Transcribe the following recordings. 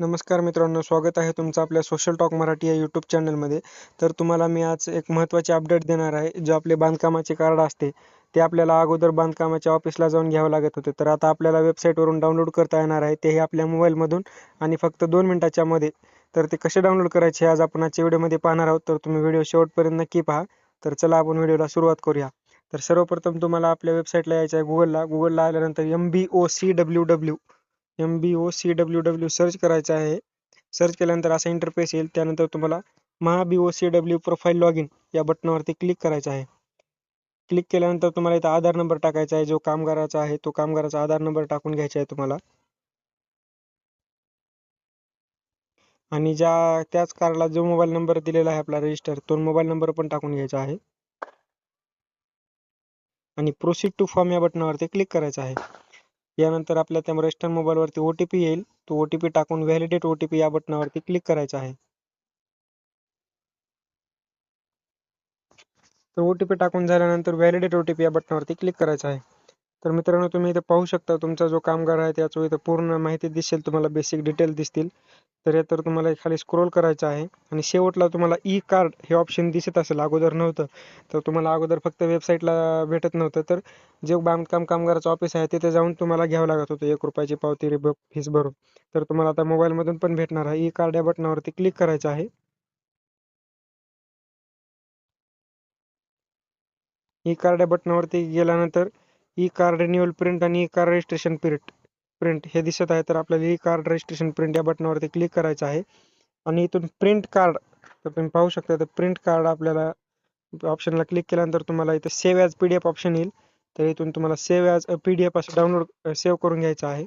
नमस्कार मित्रांनो स्वागत आहे तुमचं आपल्या सोशल टॉक मराठी या यूट्यूब चॅनलमध्ये तर तुम्हाला मी आज एक महत्त्वाचे अपडेट देणार आहे जे आपले बांधकामाचे कार्ड असते ते आपल्याला अगोदर बांधकामाच्या ऑफिसला जाऊन घ्यावं लागत होते. तर आता आपल्याला वेबसाईटवरून डाउनलोड करता येणार आहे तेही आपल्या मोबाईलमधून आणि फक्त दोन मिनटाच्या मध्ये. तर ते कसे डाउनलोड करायचे आज आपण आजच्या व्हिडिओमध्ये पाहणार आहोत. तर तुम्ही व्हिडिओ शेवटपर्यंत नक्की पहा. तर चला आपण व्हिडिओला सुरुवात करूया. तर सर्वप्रथम तुम्हाला आपल्या वेबसाईटला यायचं आहे गुगलला गुगलला आल्यानंतर M B O C W W M B O C W W search करायचं आहे. सर्च केल्यानंतर असा इंटरफेस येईल. त्यानंतर तुम्हाला Maha B O C W profile log in या बटनावरती क्लिक करायचं आहे. क्लिक केल्यानंतर तुम्हाला इथं आधार नंबर टाकायचा आहे. जो कामगाराचा आहे तो कामगाराचा आधार नंबर टाकून घ्यायचा आहे तुम्हाला. आणि ज्या त्याच कारला जो मोबाईल नंबर दिलेला आहे आपला रजिस्टर तो मोबाईल नंबर पण टाकून घ्यायचा आहे. आणि प्रोसीड टू फॉर्म या बटनावरती क्लिक करायचं आहे. यानंतर आपल्या त्या रजिस्टर मोबाईलवरती ओ टी पी येईल. तो ओ टी पी टाकून व्हॅलिडेट ओ टी पी या बटनावरती क्लिक करायचं आहे. तर ओ टी पी टाकून झाल्यानंतर व्हॅलिडेट ओ टी पी या बटनावरती क्लिक करायचं आहे. तर मित्रांनो तुम्ही इथे पाहू शकता तुमचा जो कामगार आहे त्याचं इथं पूर्ण माहिती दिसेल तुम्हाला बेसिक डिटेल दिसतील. तर हे तर तुम्हाला खाली स्क्रोल करायचं आहे. आणि शेवटला तुम्हाला ई कार्ड हे ऑप्शन दिसत असेल अगोदर नव्हतं. तर तुम्हाला अगोदर फक्त वेबसाईटला भेटत नव्हतं. तर जे बांधकाम कामगाराचं ऑफिस आहे तिथे जाऊन तुम्हाला घ्यावं लागत होतं. एक रुपयाची पावती रिब फीस भरून. तर तुम्हाला आता मोबाईलमधून पण भेटणार आहे. ई कार्ड या बटनावरती क्लिक करायचं आहे. ई कार्ड या बटनावरती गेल्यानंतर ई कार्ड रिन्युअल प्रिंट आणि E card registration print print हे दिसत आहे. तर आपल्याला ई कार्ड रजिस्ट्रेशन प्रिंट या बटनावरती क्लिक करायचं आहे. आणि इथून प्रिंट कार्ड तर तुम्ही पाहू शकता तर प्रिंट कार्ड आपल्याला ऑप्शनला क्लिक केल्यानंतर तुम्हाला इथं save as P D F option येईल. तर इथून तुम्हाला save as P D F असं डाउनलोड सेव्ह करून घ्यायचं आहे.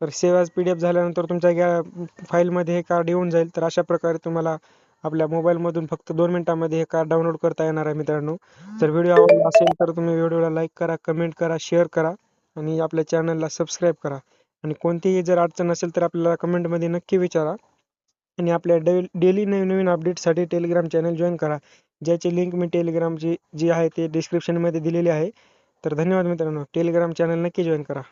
तर save as P D F झाल्यानंतर तुमच्या फाईलमध्ये हे कार्ड येऊन जाईल. तर अशा प्रकारे तुम्हाला आपल्या मोबाईलमधून फक्त दोन मिनिटांमध्ये हे कार्ड डाउनलोड करता येणार आहे मित्रांनो. जर व्हिडिओ आवडला असेल तर तुम्ही व्हिडिओला लाईक करा कमेंट करा शेअर करा आणि आपल्या चॅनलला सबस्क्राईब करा. आणि कोणतीही जर अडचण असेल तर आपल्याला कमेंटमध्ये नक्की विचारा. आणि आपल्या डे डेली नवीन नवीन अपडेटसाठी टेलिग्राम चॅनल जॉईन करा. ज्याची लिंक मी टेलिग्रामची जी आहे ते डिस्क्रिप्शनमध्ये दिलेली आहे. तर धन्यवाद मित्रांनो. टेलिग्राम चॅनल नक्की जॉईन करा.